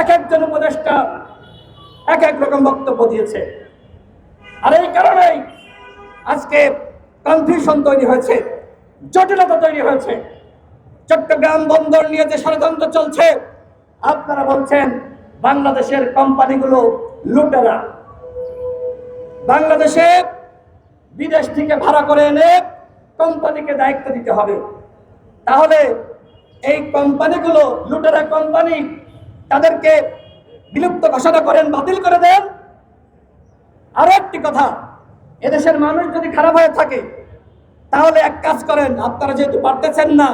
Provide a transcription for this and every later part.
এক একজন উপদেষ্টা এক এক রকম বক্তব্য দিয়েছে। আর এই কারণেই আজকে কনফিউশন তৈরি হয়েছে, জটিলতা তৈরি হয়েছে। চট্টগ্রাম বন্দর নিয়ে যে ষড়যন্ত্র চলছে, আপনারা বলছেন বাংলাদেশের কোম্পানিগুলো লুটেরা। বাংলাদেশে বিদেশ থেকে ভাড়া করে এনে কোম্পানিকে দায়িত্ব দিতে হবে। তাহলে এই কোম্পানিগুলো লুটেরা কোম্পানি তাদেরকে বিলুপ্ত ঘোষণা করেন, বাতিল করে দেন। আরও একটি কথা, এদেশের মানুষ যদি খারাপ হয়ে থাকে, তাহলে এক কাজ করেন, আপনারা যেহেতু পারতেছেন না,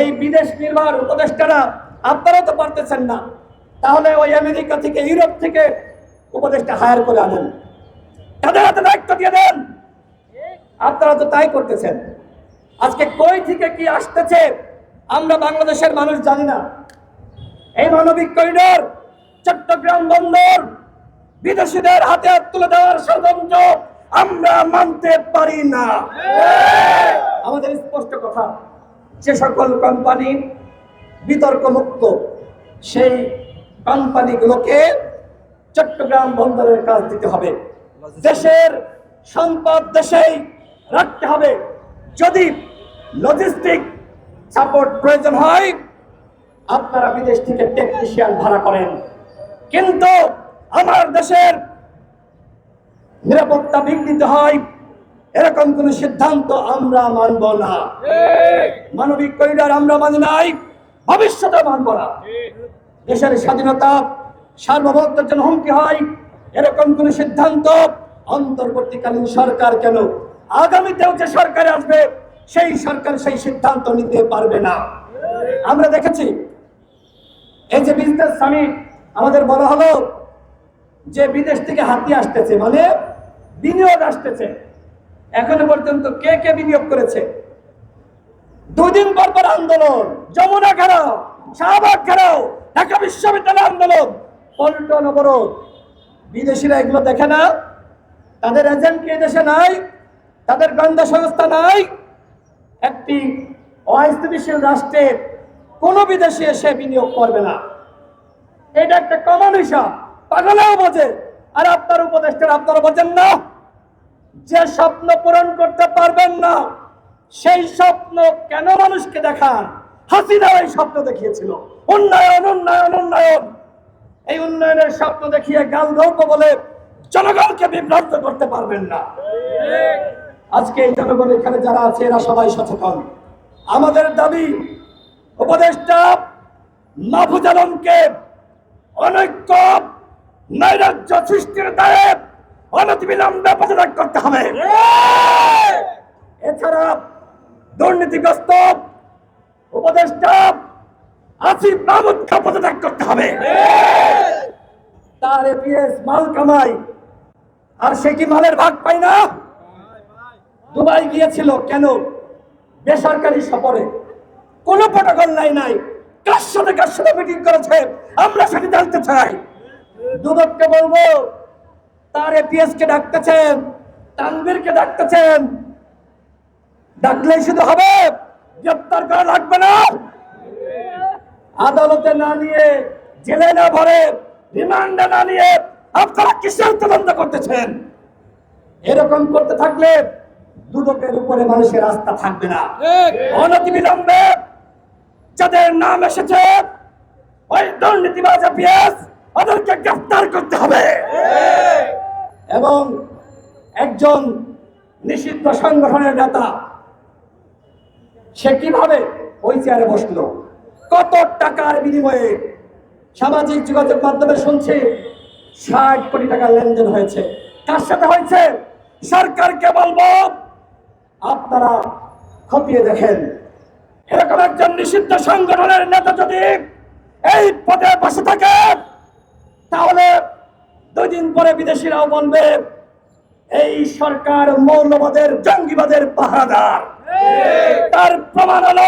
এই বিদেশ নির্ভর উপদেষ্টারা আপনারাও তো পারতেছেন না, তাহলে ওই আমেরিকা থেকে, ইউরোপ থেকে উপদেষ্টা হায়ার করে আনেন। তাদের হাতে দায়িত্ব দিয়ে দেন। আপনারা তো তাই করতেছেন। আজকে কই থেকে কি আসতেছে, আমরা বাংলাদেশের মানুষ জানি না। এই মানবিক করিডোর চট্টগ্রাম বন্দর বিদেশিদের হাতে তুলে দেওয়ার ষড়যন্ত্র আমরা মানতে পারি না। আমাদের স্পষ্ট কথা, যে সকল কোম্পানি বিতর্ক মুক্ত সেই কোম্পানিগুলোকে চট্টগ্রাম বন্দরের কাজ দিতে হবে। দেশের সম্পদ দেশেই রাখতে হবে। যদি লজিস্টিক সাপোর্ট প্রয়োজন হয় আপনারা বিদেশ থেকে টেকনিশিয়ান ভাড়া করেন। কিন্তু আমার দেশের নিরাপত্তা বিঘ্নিত হয়। এরকম কোন সিদ্ধান্ত আমরা মানব না। মানবিক করিডর আমরা মানি নাই ভবিষ্যতে মানব না। দেশের স্বাধীনতা সার্বভৌমত্বের জন্য হুমকি হয়। এরকম কোন সিদ্ধান্ত অন্তর্বর্তীকালীন সরকার কেন? আগামীতেও যে সরকার আসবে সেই সরকার সেই সিদ্ধান্ত নিতে পারবে না। আমরা দেখেছি এই যে বিজনেস সামিট আমাদের বলা হলো যে বিদেশ থেকে হাতি আসতেছে মানে বিনিয়োগ আসতেছে। এখনও পর্যন্ত কে কে বিনিয়োগ করেছে? দুদিন পর পর আন্দোলন, যমুনা ঘেরাও, শাহবাগ ঘেরাও, ঢাকা বিশ্ববিদ্যালয় আন্দোলন, পল্টন অবরোধ। বিদেশিরা এগুলো দেখে না, তাদের এজেন্ট কে দেশে নাই, তাদের গোয়েন্দা সংস্থা নাই, একটি অস্থিতিশীল রাষ্ট্রে কোনো বিদেশি এসে বিনিয়োগ করবে না। এটা একটা কমন হিসাব। পাগলেও বোঝে। আর আপনার উপদেষ্টারা আপনারা বোঝেন না। যে স্বপ্ন পূরণ করতে পারবেন না, সেই স্বপ্ন কেন মানুষকে দেখান? হাসিনা এই স্বপ্ন দেখিয়েছিল। উন্নয়ন উন্নয়ন উন্নয়ন। এই উন্নয়নের স্বপ্ন দেখিয়ে গাল গল্প বলে জনগণকে বিভ্রান্ত করতে পারবেন না। আজকে এই জনগণ এখানে যারা আছে, এরা সবাই সচেতন। আমাদের দাবি উপদেষ্টা মাহফুজ আলমকে অনৈক্য নৈরাজ্য সৃষ্টির দায়ে অনতিবিলম্বে পদত্যাগ করতে হবে। এছাড়া দুর্নীতিগ্রস্ত উপদেষ্টা আসিফ মাহমুদকে পদত্যাগ করতে হবে। তার এপিএস মাল কামাই। আর সে কি মালের ভাগ পায় না? দুবাই গিয়েছিল কেন? বেসরকারি সফরে। কোনো প্রটোকল নাই নাই। কার সাথে কার সাথে মিটিং করেছে? আমরা সেটা জানতে চাই। দুদককে বলব তার এপিএস কে ডাকতেছেন তানভীরকে ডাকতেছেন। ডাকলেই শুধু হবে গ্রেপ্তার করা লাগবে না। আদালতে না নিয়ে জেলে না ভরে রিমান্ডে না নিয়ে আপনারা কিসের তদন্ত করতেছেন? এরকম করতে থাকলে দুদকের উপরে মানুষের রাস্তা থাকবে না। অনতিবিলম্বে যাদের নাম এসেছে, ওই দুর্নীতিবাজ পিএস ওদেরকে গ্রেফতার করতে হবে। এবং একজন নিষিদ্ধ সংগঠনের নেতা, সে কীভাবে ওই চেয়ারে বসল? কত টাকার বিনিময়ে সামাজিক যোগাযোগ মাধ্যমে শুনছি ষাট কোটি টাকা লেনদেন হয়েছে। কার সাথে হয়েছে? সরকারকে বলব, আপনারা খতিয়ে দেখেন। এরকম একজন নিষিদ্ধ সংগঠনের নেতা যদি এই পদে বসে থাকে, তাহলে দুই দিন পরে বিদেশিরাও বলবে, এই সরকার মৌলবাদের, জঙ্গিবাদের পাহারাদার তার প্রমাণ হল,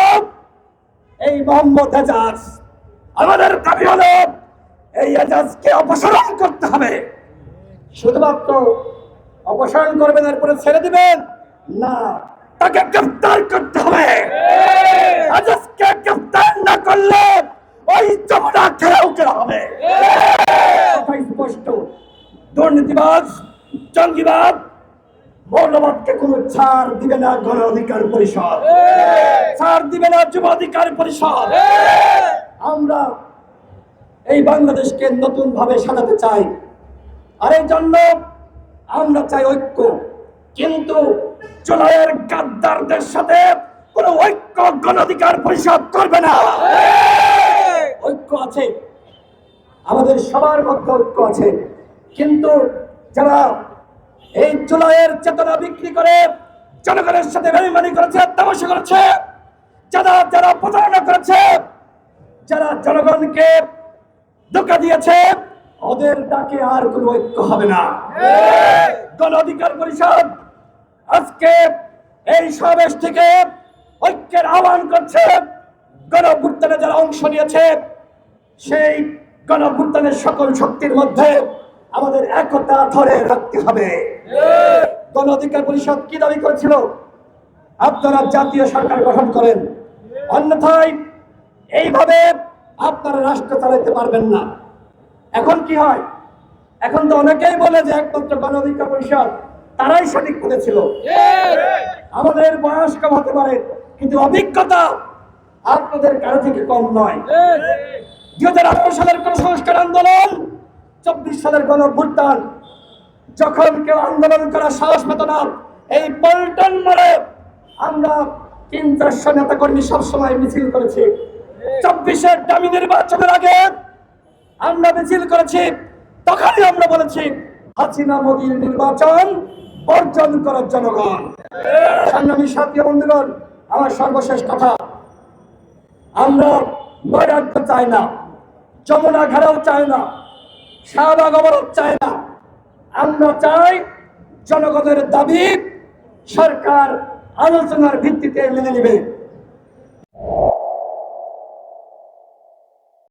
এই মোহাম্মদ এজাজ, আমাদের দাবি হলো, এই এজাজকে অপসারণ করতে হবে। শুধুমাত্র অপসারণ করবেন, এরপরে ছেড়ে দিবেন? না। তাকে গ্রেফতার করতে হবে। আজকে গ্রেফতার না করলে ওই যমুনা খেলাও খেলা হবে। স্পষ্ট। দুর্নীতিবাজ জঙ্গিবাদ মৌলবাদকে কোনো ছাড় দিবে না গণ অধিকার পরিষদ। ছাড় দিবে না যুব অধিকার পরিষদ। আমরা এই বাংলাদেশকে নতুন ভাবে সাজাতে চাই। আর এই জন্য আমরা চাই ঐক্য। কিন্তু জুলাইয়ের গাদ্দারদের সাথে কোনো ঐক্য গণ অধিকার পরিষদ করবে না। ঐক্য আছে। আমাদের সবার মধ্যে ঐক্য আছে। কিন্তু যারা এই জুলাইয়ের চেতনা বিক্রি করে জনগণের সাথে বেইমানি করেছে তামাশা করেছে যারা যারা প্রতারণা করেছে যারা জনগণকে ধোকা দিয়েছে ওদের ডাকে আর কোনো ঐক্য হবে না। গণ অধিকার পরিষদ আজকে এই সমাবেশ থেকে ঐক্যের আহ্বান করছে গণভুত্থানে যারা অংশ নিয়েছে, সেই গণভুত্থানের সকল শক্তির মধ্যে আমাদের একতা ধরে রাখতে হবে। গণ অধিকার পরিষদ কি দাবি করেছিল? আপনারা জাতীয় সরকার গঠন করেন। অন্যথায় এইভাবে আপনারা রাষ্ট্র চালাতে পারবেন না। এখন কি হয়? এখন তো অনেকেই বলে যে একমাত্র গণ অধিকার পরিষদ তারাই সঠিক বলেছিল আমাদের বয়স কম হতে পারে, কিন্তু অভিজ্ঞতা আপনাদের কারও থেকে কম নয়। দুই হাজার আঠারো সালের কোন সংস্কার আন্দোলন, চব্বিশ সালের গণ ভুটান যখন কেউ আন্দোলন করার সাহস পেত না, এই পল্টন মোড়ে আমরা তিন চারশো নেতা কর্মী সবসময় মিছিল করেছি। চব্বিশের দামি নির্বাচনের আগে আমরা মিছিল করেছি, তখনই আমরা বলেছি, হাসিনা মোদীর নির্বাচন বর্জন করার জনগণ। সংগ্রামী সাথী বন্ধুগণ, আমার সর্বশেষ কথা, আমরা বৈরাগ্য চাই না, যমুনা ঘেরাও চাই না শাহবাগ অবরোধ চাই না। আমরা চাই জনগণের দাবি সরকার আলোচনার ভিত্তিতে মেনে নেবে।